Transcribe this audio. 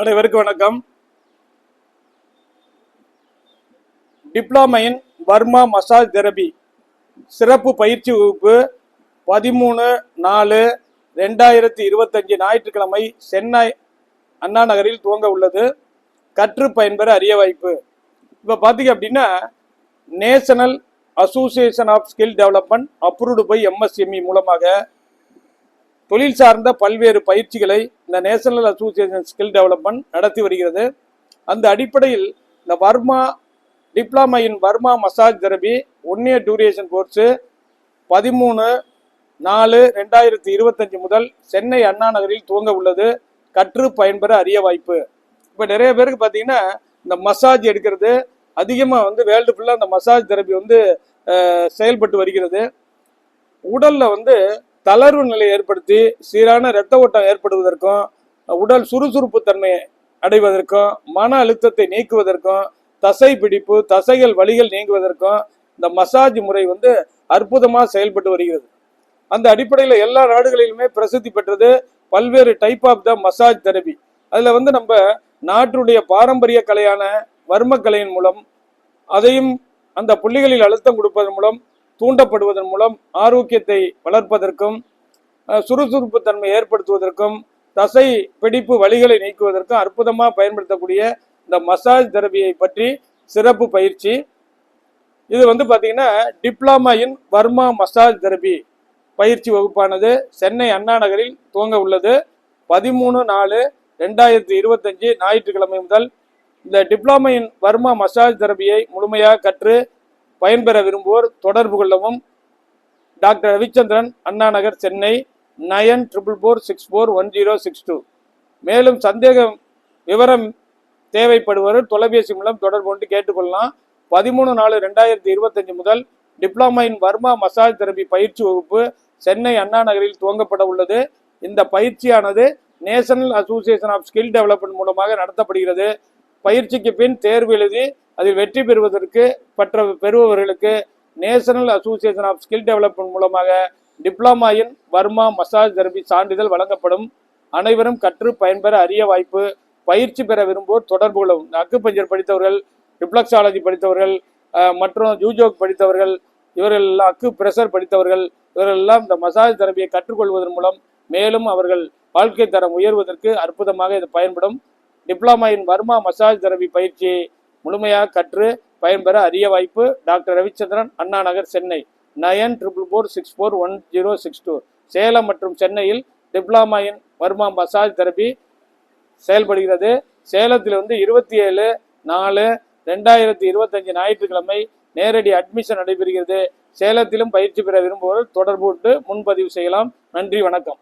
அனைவருக்கு வணக்கம். Diploma Verma massage therapy சிறப்பு பயிற்சி வகுப்பு பதிமூணு நாலு ரெண்டாயிரத்தி இருபத்தஞ்சு ஞாயிற்றுக்கிழமை சென்னை அண்ணா நகரில் துவங்க உள்ளது. கற்று பயன்பெற அரிய வாய்ப்பு. இப்போ பார்த்தீங்க அப்படின்னா national association of skill development approved by MSME மூலமாக தொழில் சார்ந்த பல்வேறு பயிற்சிகளை இந்த நேஷனல் அசோசியேஷன் ஸ்கில் டெவலப்மெண்ட் நடத்தி வருகிறது. அந்த அடிப்படையில் இந்த Varma diploma in Varma massage therapy one year duration course பதிமூணு நாலு ரெண்டாயிரத்தி இருபத்தஞ்சு முதல் சென்னை அண்ணா நகரில் துவங்க உள்ளது. கற்று பயன்பெற அரிய வாய்ப்பு. இப்போ நிறைய பேருக்கு பார்த்தீங்கன்னா இந்த மசாஜ் எடுக்கிறது அதிகமாக வந்து வேர்ல்டு ஃபுல்லாக அந்த மசாஜ் தெரபி வந்து செயல்பட்டு வருகிறது. உடலில் வந்து தளர்வு நிலை ஏற்படுத்தி சீரான இரத்த ஓட்டம் ஏற்படுவதற்கும் உடல் சுறுசுறுப்பு தன்மை அடைவதற்கும் மன அழுத்தத்தை நீக்குவதற்கும் தசை பிடிப்பு தசைகள் வழிகள் நீங்குவதற்கும் இந்த மசாஜ் முறை வந்து அற்புதமாக செயல்பட்டு வருகிறது. அந்த அடிப்படையில் எல்லா நாடுகளிலுமே பிரசித்தி பெற்றது பல்வேறு type of the massage therapy அதில் வந்து நம்ம நாட்டுடைய பாரம்பரிய கலையான வர்மக்கலையின் மூலம் அதையும் அந்த புள்ளிகளில் அழுத்தம் கொடுப்பதன் மூலம் தூண்டப்படுவதன் மூலம் ஆரோக்கியத்தை வளர்ப்பதற்கும் சுறுசுறுப்பு தன்மை ஏற்படுத்துவதற்கும் தசை பிடிப்பு வலிகளை நீக்குவதற்கும் அற்புதமாக பயன்படுத்தக்கூடிய இந்த மசாஜ் தெரபியை பற்றி சிறப்பு பயிற்சி. இது வந்து பார்த்தீங்கன்னா diploma in Varma massage therapy பயிற்சி வகுப்பானது சென்னை அண்ணா நகரில் துவங்க உள்ளது. பதிமூணு நாலு ரெண்டாயிரத்தி இருபத்தஞ்சு ஞாயிற்றுக்கிழமை முதல் இந்த டிப்ளமா இன் வர்மா மசாஜ் தெரபியை முழுமையாக கற்று பயன்பெற விரும்புவோர் தொடர்பு கொள்ளவும். Doctor Ravichandran Anna Nagar Chennai nine triple four six four one zero six two. மேலும் சந்தேகம் விவரம் தேவைப்படுவோர் தொலைபேசி மூலம் தொடர்பு கொண்டு கேட்டுக்கொள்ளலாம். பதிமூணு நாலு ரெண்டாயிரத்தி இருபத்தஞ்சு முதல் diploma in Varma massage therapy பயிற்சி வகுப்பு சென்னை அண்ணா நகரில் துவங்கப்பட உள்ளது. இந்த பயிற்சியானது national association of skill development மூலமாக நடத்தப்படுகிறது. பயிற்சிக்கு பின் தேர்வு எழுதி அதில் வெற்றி பெறுவதற்கு பற்ற பெறுபவர்களுக்கு national association of skill development மூலமாக diploma in Varma massage therapy சான்றிதழ் வழங்கப்படும். அனைவரும் கற்று பயன்பெற அரிய வாய்ப்பு பயிற்சி பெற விரும்புவோர் தொடர்பு கொள்ளவும் அக்குப்பஞ்சர் படித்தவர்கள் ரிப்ளக்ஸாலஜி படித்தவர்கள் மற்றும் ஜூஜோக் படித்தவர்கள் இவர்கள் எல்லாம் அக்கு பிரஷர் படித்தவர்கள் இவர்கள் எல்லாம் இந்த மசாஜ் தெரபியை கற்றுக்கொள்வதன் மூலம் மேலும் அவர்கள் வாழ்க்கை தரம் உயர்வதற்கு அற்புதமாக இது பயன்படும். Diploma in Varma massage therapy பயிற்சியை முழுமையாக கற்று பயன்பெற அரிய வாய்ப்பு doctor Ravichandran Anna Nagar Chennai. Nine triple four six four one zero six two. Salem மற்றும் சென்னையில் diploma in Varma massage therapy செயல்படுகிறது. சேலத்தில் வந்து இருபத்தி ஏழு நாலு ரெண்டாயிரத்தி இருபத்தஞ்சு ஞாயிற்றுக்கிழமை நேரடி அட்மிஷன் நடைபெறுகிறது. சேலத்திலும் பயிற்சி பெற விரும்புவோர் தொடர்பு கொண்டு முன்பதிவு செய்யலாம். நன்றி வணக்கம்.